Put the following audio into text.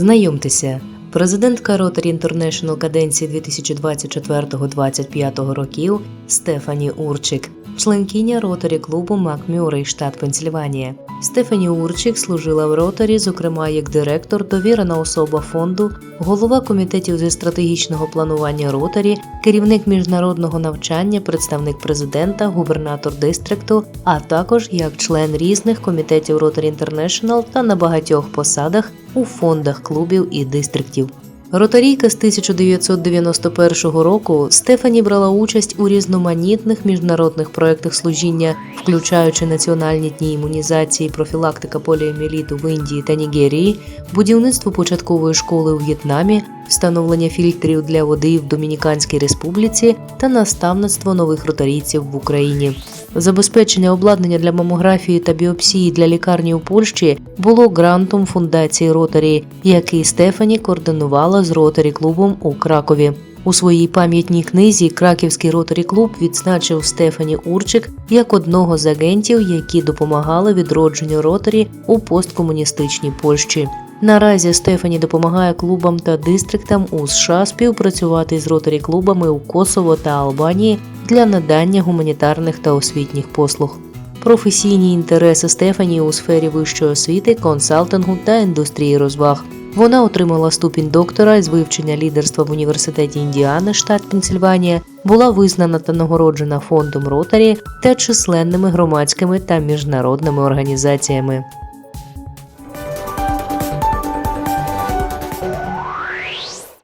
Знайомтеся, президентка Rotary International каденції 2024-2025 років Стефані Урчик, членкиня Rotary клубу Макмюррей, штат Пенсільванія. Стефані Урчик служила в Ротарі, зокрема як директор, довірена особа фонду, голова комітетів зі стратегічного планування Ротарі, керівник міжнародного навчання, представник президента, губернатор дистрикту, а також як член різних комітетів Rotary International та на багатьох посадах у фондах клубів і дистриктів. Ротарійка з 1991 року Стефані брала участь у різноманітних міжнародних проєктах служіння, включаючи національні дні імунізації, профілактика поліоміеліту в Індії та Нігерії, будівництво початкової школи у В'єтнамі, встановлення фільтрів для води в Домініканській Республіці та наставництво нових ротарійців в Україні. Забезпечення обладнання для мамографії та біопсії для лікарні у Польщі було грантом фундації Ротарі, який Стефані координувала з Ротарі клубом у Кракові. У своїй пам'ятній книзі Краківський Ротарі клуб відзначив Стефані Урчик як одного з агентів, які допомагали відродженню Ротарі у посткомуністичній Польщі. Наразі Стефані допомагає клубам та дистриктам у США співпрацювати з ротарі клубами у Косово та Албанії для надання гуманітарних та освітніх послуг. Професійні інтереси Стефані у сфері вищої освіти, консалтингу та індустрії розваг. Вона отримала ступінь доктора з вивчення лідерства в університеті Індіани, штат Пенсільванія, була визнана та нагороджена фондом Ротарі та численними громадськими та міжнародними організаціями.